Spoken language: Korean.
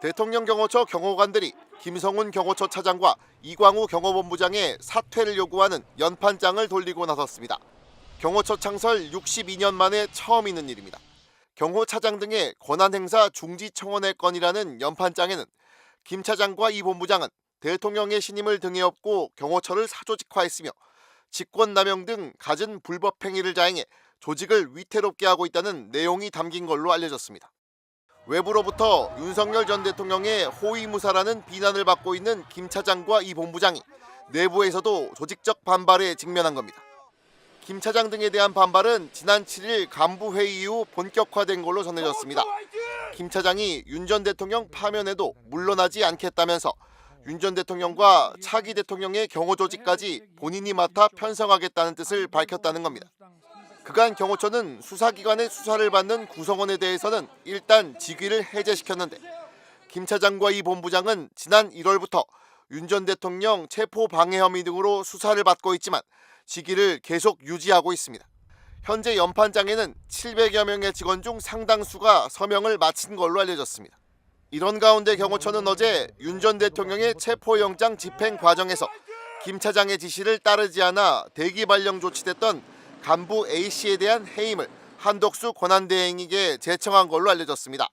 대통령 경호처 경호관들이 김성훈 경호처 차장과 이광우 경호본부장의 사퇴를 요구하는 연판장을 돌리고 나섰습니다. 경호처 창설 62년 만에 처음 있는 일입니다. 경호 차장 등의 권한 행사 중지 청원의 건이라는 연판장에는 김 차장과 이 본부장은 대통령의 신임을 등에 업고 경호처를 사조직화했으며 직권 남용 등 갖은 불법 행위를 자행해 조직을 위태롭게 하고 있다는 내용이 담긴 걸로 알려졌습니다. 외부로부터 윤석열 전 대통령의 호위무사라는 비난을 받고 있는 김 차장과 이 본부장이 내부에서도 조직적 반발에 직면한 겁니다. 김 차장 등에 대한 반발은 지난 7일 간부 회의 이후 본격화된 걸로 전해졌습니다. 김 차장이 윤 전 대통령 파면에도 물러나지 않겠다면서 윤 전 대통령과 차기 대통령의 경호 조직까지 본인이 맡아 편성하겠다는 뜻을 밝혔다는 겁니다. 그간 경호처는 수사기관의 수사를 받는 구성원에 대해서는 일단 직위를 해제시켰는데 김 차장과 이 본부장은 지난 1월부터 윤 전 대통령 체포 방해 혐의 등으로 수사를 받고 있지만 직위를 계속 유지하고 있습니다. 현재 연판장에는 700여 명의 직원 중 상당수가 서명을 마친 걸로 알려졌습니다. 이런 가운데 경호처는 어제 윤 전 대통령의 체포영장 집행 과정에서 김 차장의 지시를 따르지 않아 대기 발령 조치됐던 간부 A 씨에 대한 해임을 한덕수 권한대행에게 제청한 걸로 알려졌습니다.